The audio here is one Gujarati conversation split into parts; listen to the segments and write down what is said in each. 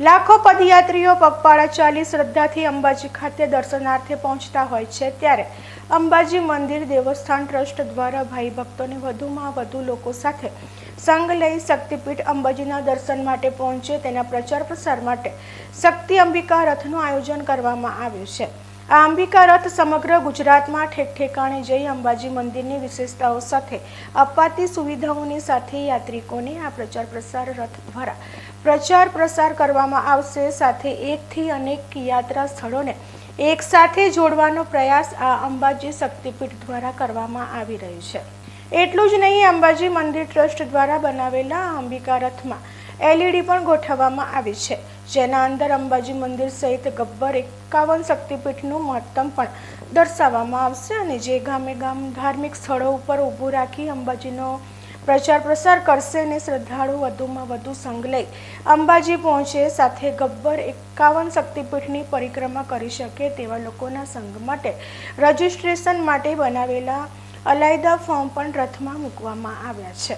લાખો પદયાત્રીઓ પગપાળા ચાલી શ્રદ્ધાથી અંબાજી ખાતે દર્શનાર્થે પહોંચતા હોય છે ત્યારે અંબાજી મંદિર દેવસ્થાન ટ્રસ્ટ દ્વારા ભાઈ ભક્તોને વધુમાં વધુ લોકો સાથે સંગ લઈ શક્તિપીઠ અંબાજીના દર્શન માટે પહોંચે તેના પ્રચાર પ્રસાર માટે શક્તિ અંબિકા રથનું આયોજન કરવામાં આવ્યું છે. આ અંબિકા રથ સમગ્ર ગુજરાતમાં ઠેક ઠેકાણે જઈ અંબાજી મંદિરની વિશેષતાઓ સાથે અપાતી સુવિધાઓની સાથે યાત્રિકોને આ પ્રચાર પ્રસાર રથ દ્વારા પ્રચાર પ્રસાર કરવામાં આવશે. સાથે એકથી અનેક યાત્રા સ્થળોને એક સાથે જોડવાનો પ્રયાસ આ અંબાજી શક્તિપીઠ દ્વારા કરવામાં આવી રહ્યું છે. એટલું જ નહીં, અંબાજી મંદિર ટ્રસ્ટ દ્વારા બનાવેલા અંબિકા રથમાં એલઈડી પણ ગોઠવવામાં આવી છે. જેના અંદર અંબાજી મંદિર સહિત ગબ્બર એકાવન શક્તિપીઠનું મહત્તમ પણ દર્શાવવામાં આવશે અને જે ગામે ગામ ધાર્મિક સ્થળો ઉપર ઊભું રાખી અંબાજીનો પ્રચાર પ્રસાર કરશે અને શ્રદ્ધાળુ વધુમાં વધુ સંગ લઈ અંબાજી પહોંચે, સાથે ગબ્બર એકાવન શક્તિપીઠની પરિક્રમા કરી શકે તેવા લોકોના સંઘ માટે રજિસ્ટ્રેશન માટે બનાવેલા અલાયદા ફોર્મ પણ રથમાં મૂકવામાં આવ્યા છે.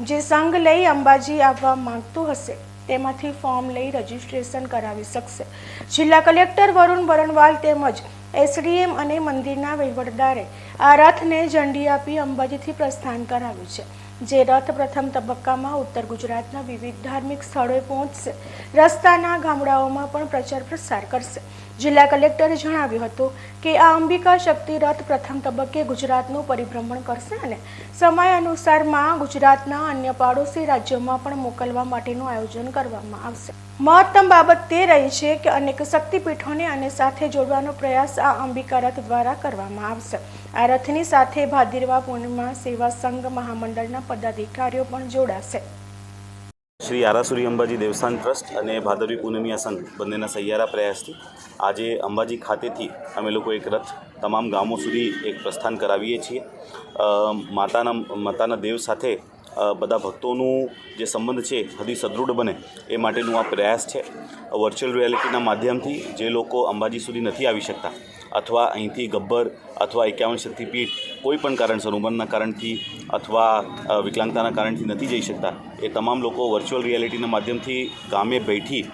જે સંઘ લઈ અંબાજી આવવા માંગતું હશે, તેમાંથી ફોર્મ લઈ રજીસ્ટ્રેશન કરાવી શકશે. જિલ્લા કલેક્ટર વરુણ બરણવાલ તેમજ એસડીએમ અને મંદિરના વહીવટદારે આ રથને ઝંડી આપી અંબાજીથી પ્રસ્થાન કરાવ્યું છે. જે રથ પ્રથમ તબક્કામાં ઉત્તર ગુજરાતના વિવિધ ધાર્મિક સ્થળોએ પહોંચશે. રસ્તાના ગામડાઓમાં પણ પ્રચાર પ્રસાર કરશે. જિલ્લા કલેક્ટરે જણાવ્યું હતું કે આ અંબિકા શક્તિ રથ પ્રથમ તબક્કે ગુજરાતનું પરિભ્રમણ કરશે અને સમય અનુસારમાં ગુજરાતના અન્ય પાડોશી રાજ્યોમાં પણ મોકલવા માટેનું આયોજન કરવામાં આવશે. મહત્તમ બાબત તે રહી છે કે અનેક શક્તિપીઠોને અને સાથે જોડવાનો પ્રયાસ આ અંબિકા રથ દ્વારા કરવામાં આવશે. આ રથની સાથે ભાદરવા પૂર્ણિમા સેવા સંઘ મહામંડળના પદાધિકારીઓ પણ જોડાશે. શ્રી આરાસુરી અંબાજી દેવસ્થાન ટ્રસ્ટ અને ભાદરવી પૂનમિયા સંઘ બંનેના સહિયારા પ્રયાસથી આજે અંબાજી ખાતેથી અમે લોકો એક રથ તમામ ગામો સુધી એક પ્રસ્થાન કરાવીએ છીએ. માતાના માતાના દેવ સાથે બધા ભક્તોનું જે સંબંધ છે હજી સદૃઢ બને, એ માટેનું આ પ્રયાસ છે. વર્ચ્યુઅલ રિયાલિટીના માધ્યમથી જે લોકો અંબાજી સુધી નથી આવી શકતા, અથવા અહીંથી ગબ્બર, અથવા એકાવન શક્તિપીઠ કોઈ પણ કારણસર ઉંમરના કારણથી, અથવા વિકલાંગતાના કારણથી નથી જઈ શકતા, એ તમામ લોકો વર્ચ્યુઅલ રિયાલિટીના માધ્યમથી ગામે બેઠી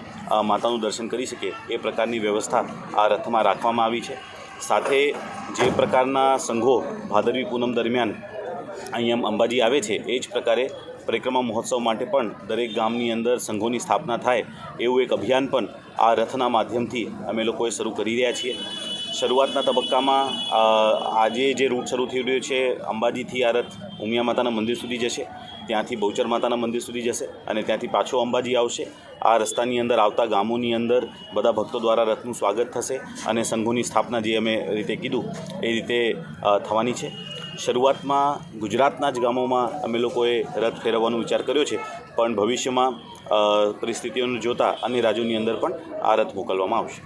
માતાનું દર્શન કરી શકે, એ પ્રકારની વ્યવસ્થા આ રથમાં રાખવામાં આવી છે. સાથે જે પ્રકારના સંઘો ભાદરવી પૂનમ દરમિયાન અહીંયા અંબાજી આવે છે, એ જ પ્રકારે પરિક્રમા મહોત્સવ માટે પણ દરેક ગામની અંદર સંઘોની સ્થાપના થાય એવું એક અભિયાન પણ આ રથના માધ્યમથી અમે લોકોએ શરૂ કરી રહ્યા છીએ. શરૂઆતના તબક્કામાં આજે જે રૂટ શરૂ થઈ રહ્યો છે, અંબાજીથી આ રથ ઉમિયા માતાના મંદિર સુધી જશે, ત્યાંથી બહુચર માતાના મંદિર સુધી જશે અને ત્યાંથી પાછો અંબાજી આવશે. આ રસ્તાની અંદર આવતા ગામોની અંદર બધા ભક્તો દ્વારા રથનું સ્વાગત થશે અને સંઘોની સ્થાપના જે અમે રીતે કીધું, એ રીતે થવાની છે. શરૂઆતમાં ગુજરાતના જ ગામોમાં અમે લોકોએ રથ ફેરવવાનો વિચાર કર્યો છે, પણ ભવિષ્યમાં પરિસ્થિતિઓને જોતાં અન્ય રાજ્યોની અંદર પણ આ રથ મોકલવામાં આવશે.